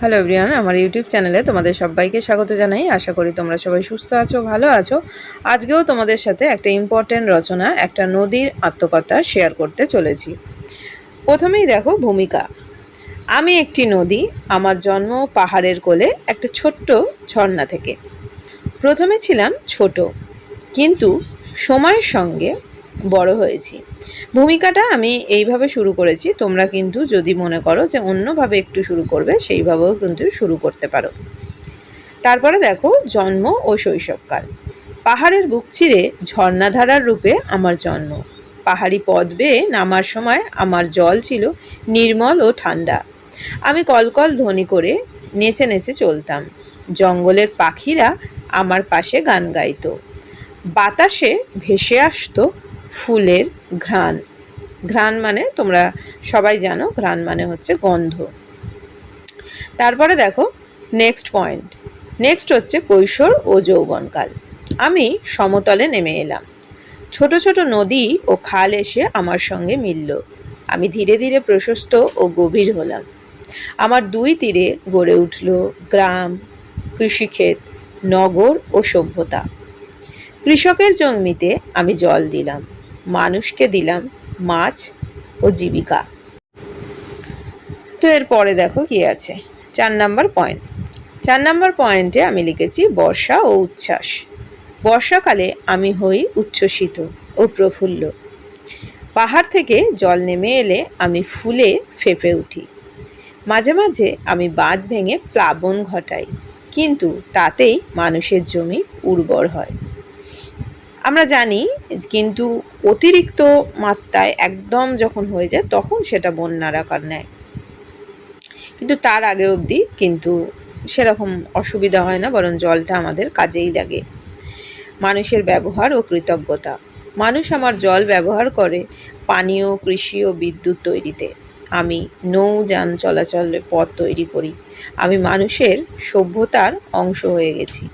Hello everyone আমার YouTube চ্যানেলে তোমাদের সবাইকে স্বাগত জানাই। আশা করি তোমরা সবাই সুস্থ আছো, ভালো আছো। আজকেও তোমাদের সাথে একটা ইম্পর্ট্যান্ট রচনা, একটা নদীর আত্মকথা শেয়ার করতে চলেছি। প্রথমেই দেখো ভূমিকা। আমি একটি নদী, আমার জন্ম পাহাড়ের কোলে একটা ছোট্ট ঝর্ণা থেকে। প্রথমে ছিলাম ছোট, কিন্তু সময়ের সঙ্গে বড় হয়েছি। ভূমিকাটা আমি এইভাবে শুরু করেছি, তোমরা কিন্তু যদি মনে করো যে অন্যভাবে একটু শুরু করবে, সেইভাবেও কিন্তু শুরু করতে পারো। তারপরে দেখো, জন্ম ও শৈশবকাল। পাহাড়ের বুক চিরে ঝর্ণাধারার রূপে আমার জন্ম। পাহাড়ি পথ বেয়ে নামার সময় আমার জল ছিল নির্মল ও ঠান্ডা। আমি কলকল ধ্বনি করে নেচে নেচে চলতাম। জঙ্গলের পাখিরা আমার পাশে গান গাইত। বাতাসে ভেসে আসতো ফুলের ঘ্রাণ। ঘ্রাণ মানে তোমরা সবাই জানো, ঘ্রাণ মানে হচ্ছে গন্ধ। তারপরে দেখো নেক্সট পয়েন্ট নেক্সট হচ্ছে কৈশোর ও যৌবনকাল। আমি সমতলে নেমে এলাম। ছোট ছোট নদী ও খাল এসে আমার সঙ্গে মিলল। আমি ধীরে ধীরে প্রশস্ত ও গভীর হলাম। আমার দুই তীরে গড়ে উঠল গ্রাম, কৃষিক্ষেত, নগর ও সভ্যতা। কৃষকের জমিতে আমি জল দিলাম। মানুষকে দিলাম মাছ ও জীবিকা। তো এরপরে দেখো কি আছে। চার নাম্বার পয়েন্ট চার নাম্বার পয়েন্টে আমি লিখেছি বর্ষা ও উচ্ছ্বাস। বর্ষাকালে আমি হই উচ্ছ্বসিত ও প্রফুল্ল। পাহাড় থেকে জল নেমে এলে আমি ফুলে ফেপে উঠি। মাঝে মাঝে আমি বাঁধ ভেঙে প্লাবন ঘটাই, কিন্তু তাতেই মানুষের জমি উর্বর হয়। আমরা জানি কিন্তু অতিরিক্ত মাত্রায় একদম যখন হয়ে যায়, তখন সেটা বন্যার আকার নেয়। কিন্তু তার আগে অবধি কিন্তু সেরকম অসুবিধা হয় না, বরং জলটা আমাদের কাজেই লাগে। মানুষের ব্যবহার ও কৃতজ্ঞতা। মানুষ আমার জল ব্যবহার করে পানীয়, কৃষি ও বিদ্যুৎ তৈরিতে। আমি নৌযান চলাচলের পথ তৈরি করি। আমি মানুষের সভ্যতার অংশ হয়ে গেছি।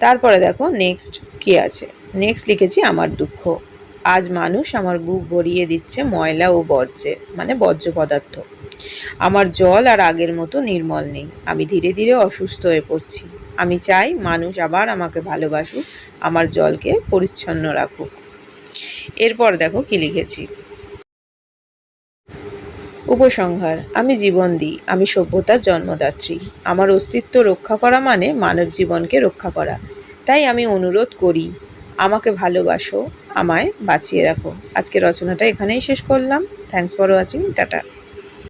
তারপরে দেখো নেক্সট কি আছে? নেক্সট লিখেছি, আমার দুঃখ। আজ মানুষ আমার বুক ভরিয়ে দিচ্ছে ময়লা ও বর্জ্যে মানে বর্জ্য পদার্থ। আমার জল আর আগের মতো নির্মল নেই। আমি ধীরে ধীরে অসুস্থ হয়ে পড়ছি। আমি চাই মানুষ আবার আমাকে ভালোবাসুক, আমার জলকে পরিচ্ছন্ন রাখুক। এরপর দেখো কি লিখেছি। উপসংহার, আমি জীবন দিই, আমি সভ্যতার জন্মদাত্রী। আমার অস্তিত্ব রক্ষা করা মানে মানব জীবনকে রক্ষা করা। তাই আমি অনুরোধ করি আমাকে ভালোবাসো আমায় বাঁচিয়ে রাখো। আজকে রচনাটা এখানেই শেষ করলাম। Thanks for watching tata.